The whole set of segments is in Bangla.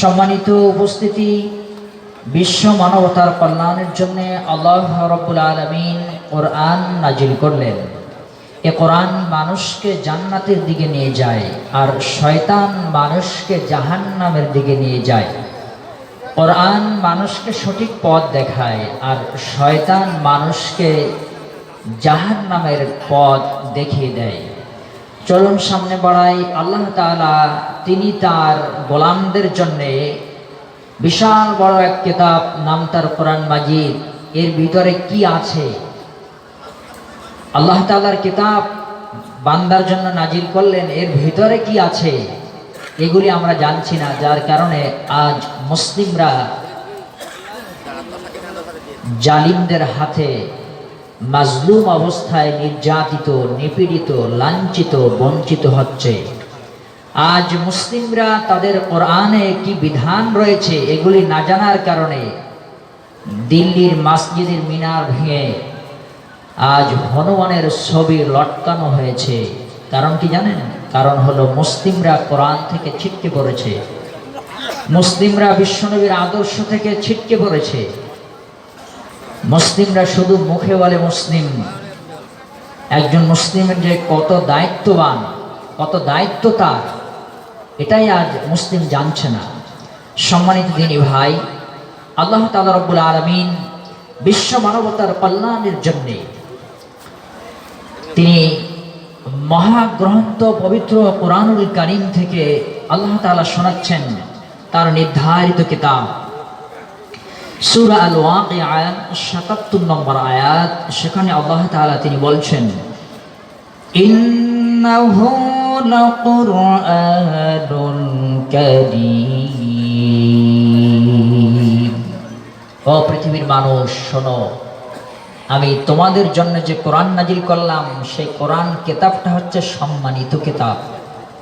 সম্মানিত উপস্থিতি বিশ্ব মানবতার কল্যাণের জন্য আল্লাহ রব্বুল আলমিন কোরআন নাজিল করলেন। এ কোরআন মানুষকে জান্নাতের দিকে নিয়ে যায় আর শয়তান মানুষকে জাহান্নামের দিকে নিয়ে যায়। কোরআন মানুষকে সঠিক পথ দেখায় আর শয়তান মানুষকে জাহান্নামের পথ দেখিয়ে দেয়। চলুন সামনে বাড়াই আল্লাহ তাআলা তিনি তার গোলামদের জন্যে বিশাল বড় এক কিতাব নাম তার কোরআন মাজিদ। এর ভিতরে কি আছে? আল্লাহ তাআলার কিতাব বান্দার জন্য নাজিল করলেন। এর ভিতরে কি আছে? এগুলি আমরা জানছি না, যার কারণে আজ মুসলিমরা জালিমদের হাতে মাজলুম অবস্থায় নির্যাতিত, নিপীড়িত, লাঞ্ছিত, বঞ্চিত হচ্ছে। আজ মুসলিমরা তাদের কোরআনে কি বিধান রয়েছে এগুলি না জানার কারণে দিল্লির মসজিদের মিনার ভেঙে আজ হনুমানের ছবি লটকানো হয়েছে। কারণ কি জানেন? কারণ হলো মুসলিমরা কোরআন থেকে ছিটকে পড়েছে। মুসলিমরা বিশ্বনবীর আদর্শ থেকে ছিটকে পড়েছে। মুসলিমরা শুধু মুখে বলে মুসলিম। একজন মুসলিমের যে কত দায়িত্ববান, কত দায়িত্ব তার। এটাই আজ মুসলিম জানছে না। সম্মানিত দিনী ভাই, আল্লাহ তালা রব্বুল আলমিন বিশ্ব মানবতার কল্যাণের জন্যে তিনি মহাগ্রন্থ পবিত্র কোরআনুল কারিম থেকে আল্লাহ তাআলা শোনাচ্ছেন তার নির্ধারিত কিতাব। সূরা আল ওয়াকিয়া 77 নম্বর আয়াত, সেখানে আল্লাহ তাআলা তিনি বলছেন, ইন্নাহু লাকুরআনুন কারীম ও পৃথিবীর মানুষ, শোনো। আমি তোমাদের জন্য যে কোরআন নাজিল করলাম, সেই কোরআন কেতাবটা হচ্ছে সম্মানিত কেতাব।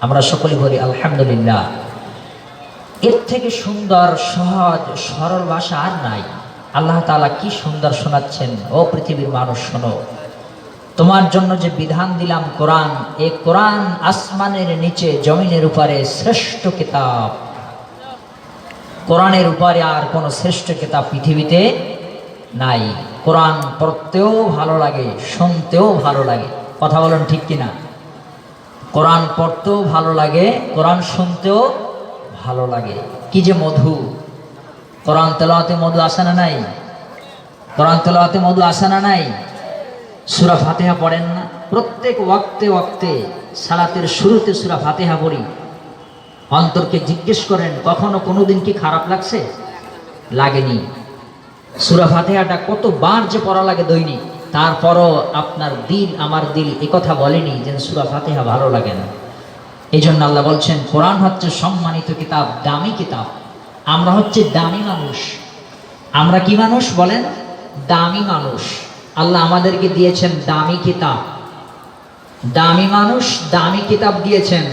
আমরা সকলে বলি, আলহামদুলিল্লাহ। এর থেকে সুন্দর, সহজ, সরল ভাষা আর নাই। আল্লাহ তাআলা কি সুন্দর শোনাচ্ছেন? ও পৃথিবীর মানুষ, শোনো। তোমার জন্য যে বিধান দিলাম কোরআন এই কোরআন আসমানের নিচে, জমিনের উপরে শ্রেষ্ঠ কিতাব। কোরআনের উপরে আর কোনো শ্রেষ্ঠ কিতাব পৃথিবীতে নাই। কোরআন পড়তেও ভালো লাগে, শুনতেও ভালো লাগে। কথা বলেন ঠিক কিনা? কোরআন পড়তেও ভালো লাগে, কোরআন শুনতেও ভালো লাগে। কি যে মধু! কোরআন তেলাওয়াতে মধু আসে না নাই? কোরআন তেলাওয়াতে মধু আসে না নাই? সুরা ফাতেহা পড়েন না। প্রত্যেক ওয়াক্তে ওয়াক্তে সালাতের শুরুতে সুরা ফাতেহা পড়ি। অন্তরকে জিজ্ঞেস করেন, কখনো কোনো দিন কি খারাপ লাগছে? লাগেনি। সুরা ফাতেহাটা কতবার যে পড়া লাগে দৈনিক। তারপরও আপনার দিল আমার দিল কথা বলেনি যে সুরা ফাতেহা ভালো লাগে না। এই জন্য আল্লাহ বলছেন, কোরআন হচ্ছে সম্মানিত কিতাব, দামি কিতাব। আমরা হচ্ছে দামি মানুষ। আমরা কি মানুষ? বলেন। দামি মানুষ। আল্লাহ আমাদেরকে দিয়েছেন দামি কিতাব। দামি মানুষ দামি কিতাব দিয়েছেন।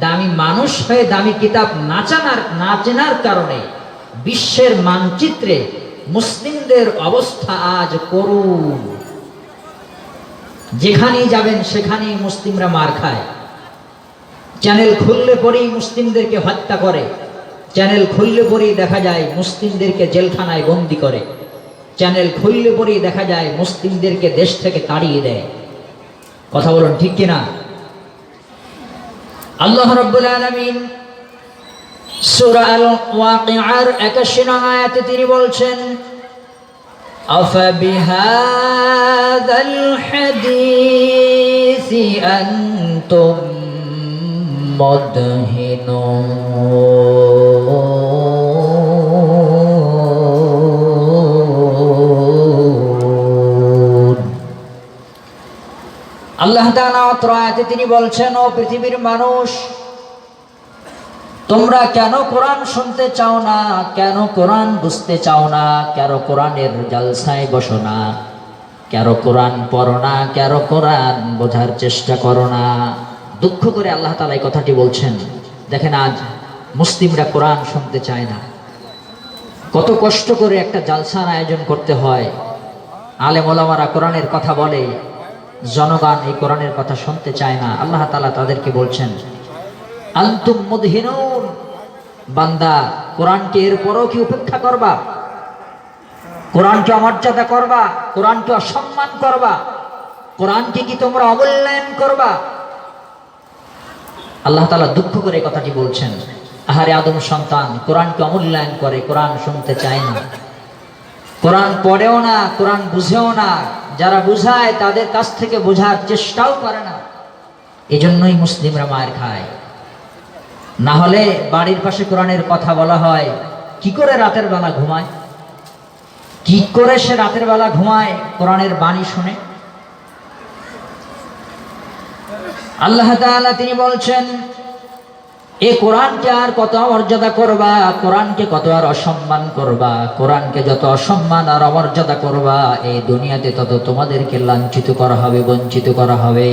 দামি মানুষ হয়ে দামি কিতাব না জানার না চেনার কারণে বিশ্বের মানচিত্রে মুসলিমদের অবস্থা আজ করুন যেখানেই যাবেন সেখানেই মুসলিমরা মার খায়। চ্যানেল খুললে পরেই মুসলিমদেরকে হত্যা করে। চ্যানেল খুললে পরেই দেখা যায় মুসলিমদেরকে জেলখানায় বন্দি করে। চ্যানেল খুললে পরেই দেখা যায় মুসলিমদেরকে দেশ থেকে তাড়িয়ে দেয় কথা বলুন ঠিক কিনা আল্লাহ রাব্বুল আলামিন সূরা আল ওয়াকিআর 81 নং আয়াতে তিনি বলছেন أفبهذا الحديث أنتم مدهنون আল্লাহ আয়াতে তিনি বলছেন, ও পৃথিবীর মানুষ, তোমরা কেন কোরআন শুনতে চাও না? কেন কোরআন বুঝতে চাও না? কেন কোরআনের জালসায় বসো না? কেন কোরআন পড়ো না? কেন কোরআন বোঝার চেষ্টা করো না? দুঃখ করে আল্লাহ তালা এই কথাটি বলছেন। দেখেন, আজ মুসলিমরা কোরআন শুনতে চায় না। কত কষ্ট করে একটা জালসার আয়োজন করতে হয়। আলেম ওলামারা কোরআনের কথা বলে জনগণ এই কোরআনের কথা শুনতে চায় না। আল্লাহ তালা তাদেরকে বলছেন, আন্তুম মুদহিনুন। বান্দা, কোরআনকে এরপরও কি উপেক্ষা করবা? কোরআনকে অমর্যাদা করবা? কোরআনকে অসম্মান করবা? কোরআনকে কি তোমরা অমূল্যায়ন করবা? আল্লাহ তালা দুঃখ করে কথাটি বলছেন, আহারে আদম সন্তান, কোরআনকে অমূল্যায়ন করে, কোরআন শুনতে চায় না। কোরআন পড়েও না, কোরআন বুঝেও না যারা বুঝায় তাদের কাছ থেকে বোঝার চেষ্টাও করে না। এজন্যই মুসলিমরা মায়ের খায়। না হলে বাড়ির পাশে কোরআনের কথা বলা হয়, কি করে রাতের বেলা ঘুমায়? কি করে সে রাতের বেলা ঘুমায়, কোরআনের বাণী শুনে? আল্লাহ তাআলা তিনি বলছেন এ কোরআনকে আর কত অমর্যাদা করবা কোরআনকে কত আর অসম্মান করবা কোরআনকে যত অসম্মান আর অমর্যাদা করবা এই দুনিয়াতে তত তোমাদেরকে লাঞ্ছিত করা হবে বঞ্চিত করা হবে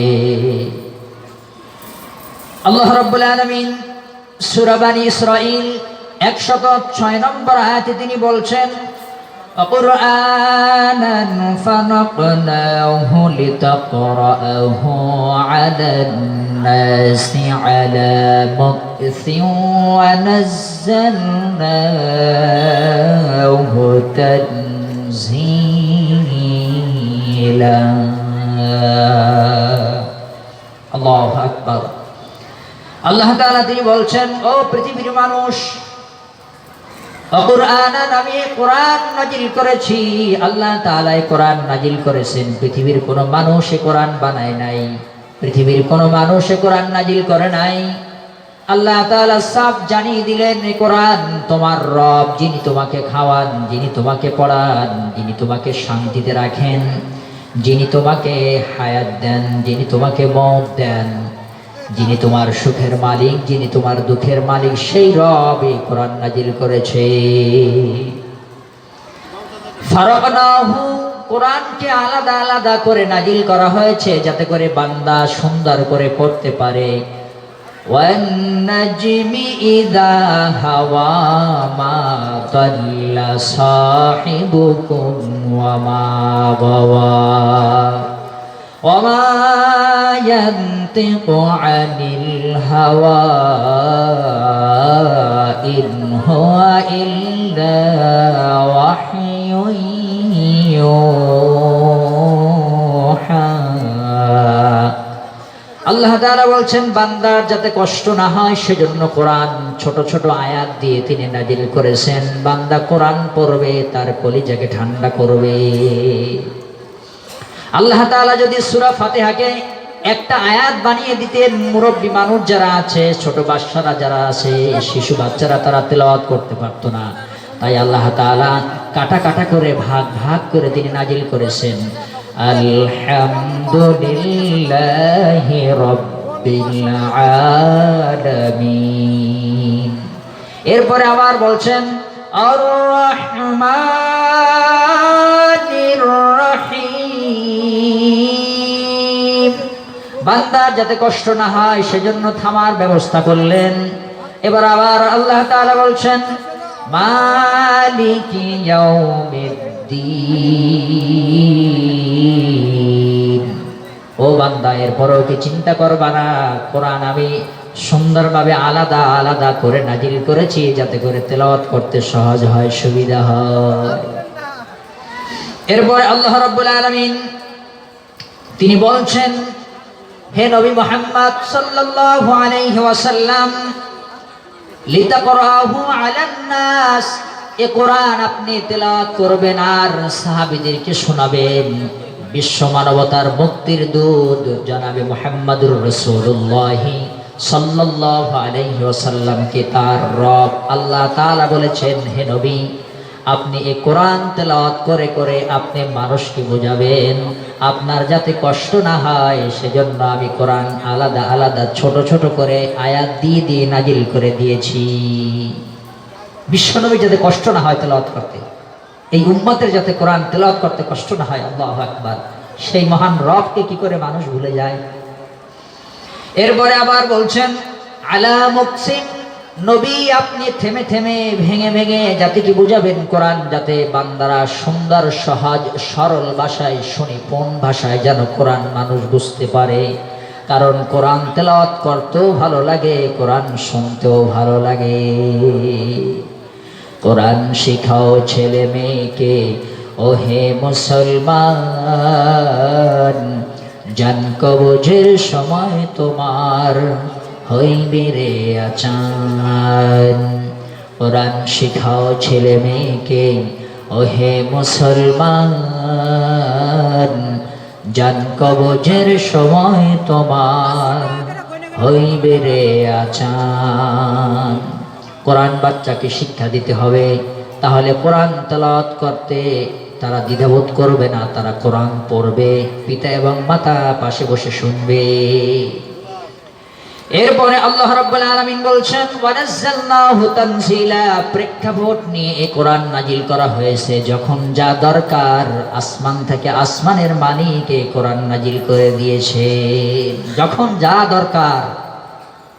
আল্লাহ রাব্বুল আলামিন সূরা বানী ইসরাঈল 106 নম্বর আয়াতে তিনি বলছেন قرآنا فنقناه لتقرأه على الناس على مكث ونزلناه تنزيلا الله أكبر আল্লাহ তাআলা তিনি বলছেন ও পৃথিবীর মানুষ অকুরআনান আমি কোরআন নাজিল করেছি আল্লাহ তাআলা এই কোরআন নাজিল করেছেন পৃথিবীর কোনো মানুষ এ কোরআন বানায় নাই পৃথিবীর কোনো মানুষ এ কোরআন নাজিল করে নাই আল্লাহ সাফ জানিয়ে দিলেন কোরআন, তোমার রব যিনি তোমাকে খাওয়ান, যিনি তোমাকে পড়ান, যিনি তোমাকে শান্তিতে রাখেন, যিনি তোমাকে হায়াত দেন, যিনি তোমাকে মত দেন, যিনি তোমার সুখের মালিক, যিনি তোমার দুঃখের মালিক, সেই রব এই কোরআন নাজিল করেছে। কোরআনকে আলাদা আলাদা করে নাজিল করা হয়েছে যাতে করে বান্দা সুন্দর করে পড়তে পারে। والنجم إذا هوى ما ضل صاحبكم وما غوى. وما ينطق عن الهوى إن هو إلا وحي يوحى. আল্লাহ তাআলা বলছেন বান্দার যাতে কষ্ট না হয়, সেজন্য কোরআন ছোট ছোট আয়াত দিয়ে তিনি নাজিল করেছেন। বান্দা কোরআন পড়বে, তার কলিজাকে ঠান্ডা করবে। আল্লাহ তাআলা যদি সূরা ফাতিহাকে একটা আয়াত বানিয়ে দিতেন, মুরব্বী মানুষ যারা আছে, ছোট বাচ্চারা যারা আছে, শিশু বাচ্চারা তারা তেলাওয়াত করতে পারতো না। তাই আল্লাহ তাআলা কাটা কাটা করে, ভাগ ভাগ করে তিনি নাজিল করেছেন। আলহামদুলিল্লাহি রাব্বিল আলামিন। এরপরে আবার বলছেন আর রহমানির রহিম। বান্দার যাতে কষ্ট না হয়, সেজন্য থামার ব্যবস্থা করলেন। এবার আবার আল্লাহ তাআলা বলছেন, মালিকি ইয়াউমিদ্দিন। ও বান্দা, এরপরেও কি চিন্তা করবা না? কোরআন আমি সুন্দরভাবে আলাদা আলাদা করে নাজিল করেছি, যাতে করে তেলাওয়াত করতে সহজ হয়, সুবিধা হয়। এরপরে আল্লাহ রাব্বুল আলামিন, তিনি বলছেন, হে নবী মোহাম্মদ সাল্লাল্লাহু আলাইহি ওয়াসাল্লাম, লিতাকরাহু আলান নাস এ কোরআন আপনি তেলাওয়াত করবেন আর সাহাবীদেরকে শোনাবেন। বিশ্ব মানবতার মুক্তির দূত জনাবে মুহাম্মদুর রাসূলুল্লাহ সাল্লাল্লাহু আলাইহি ওয়াসাল্লামকে তার রব আল্লাহ তাআলা বলেছেন, হে নবী, আপনি এই কোরআন তেলাওয়াত করে করে আপনি মানুষকে বোঝাবেন। আপনার যাতে কষ্ট না হয়, সেজন্য আমি কোরআন আলাদা আলাদা, ছোট ছোট করে আয়াত দিয়ে দিয়ে নাজিল করে দিয়েছি। বিশ্বনবী যাতে কষ্ট না হয় তেলাওয়াত করতে, এই উম্মতের যাতে কোরআন তেলাওয়াত করতে কষ্ট না হয়, আল্লাহ আকবার। সেই মহান রবকে কি করে মানুষ ভুলে যায়? এরপরে আবার বলছেন, আলা মুকসিম, নবী আপনি থেমে থেমে ভেঙে ভেঙে যাতে কি বুঝাবেন কোরআন? যাতে বান্দারা সুন্দর, সহজ, সরল ভাষায় শুনি, কোন ভাষায় যেন কোরআন মানুষ বুঝতে পারে? কারণ কোরআন তেলাওয়াত করতেও ভালো লাগে, কোরআন শুনতেও ভালো লাগে। কোরআন শিখাও ছেলে মেয়েকে। ও হে মুসলমান জান কবজের সময় তোমার হইবে রে আচান। কোরআন শিখাও ছেলে মেয়েকে ও হে মুসলমান জান কবজের সময় তোমার হইবে রে আচান। কোরআন বাচ্চাকে শিক্ষা দিতে হবে, তাহলে কোরআন তেলাওয়াত করতে তারা দ্বিধাবোধ করবে না, তারা কোরআন পড়বে, পিতা এবং মাতা পাশে বসে শুনবে। এরপরে আল্লাহ রাব্বুল আলামিন বলছেন, ওয়ানাজ্জালনাহু তানজিলা প্রেক্ষাপট নিয়ে এই কোরআন নাজিল করা হয়েছে। যখন যা দরকার আসমান থেকে আসমানের মালিক এই কোরআন নাজিল করে দিয়েছে। যখন যা দরকার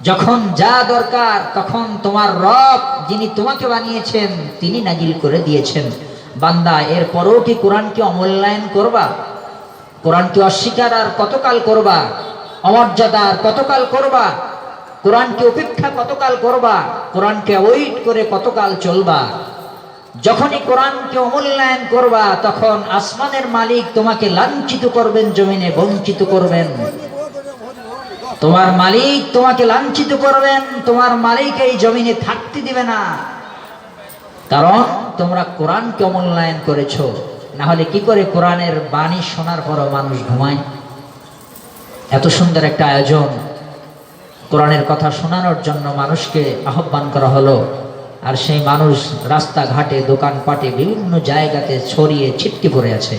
যখন যা দরকার, তখন তোমার রব যিনি তোমাকে বানিয়েছেন, তিনি নাজিল করে দিয়েছেন। বান্দা, এর এরপরেও কি কোরআনকে অমূল্যায়ন করবা? কোরআনকে অস্বীকার আর কতকাল করবা? অমর্যাদা আর কতকাল করবা? কোরআনকে উপেক্ষা কতকাল করবা? কোরআনকে অ্যাভয়েড করে কতকাল চলবা? যখনই কোরআনকে অমূল্যায়ন করবা, তখন আসমানের মালিক তোমাকে লাঞ্ছিত করবেন, জমিনে বঞ্চিত করবেন। তোমার মালিক তোমাকে লাঞ্ছিত করবেন, তোমার মালিক এই জমিনে থাকতে দিবে না। কারণ তোমরা কোরআনকে অমূল্যায়ন করেছ, না হলে কি করে কোরআনের বাণী শোনার পরও মানুষ ঘুমায়? এত সুন্দর একটা আয়োজন। কোরআনের কথা শোনানোর জন্য মানুষকে আহ্বান করা হলো, আর সেই মানুষ রাস্তাঘাটে, দোকানপাটে, বিভিন্ন জায়গাতে ছড়িয়ে ছিটকে পড়ে আছে।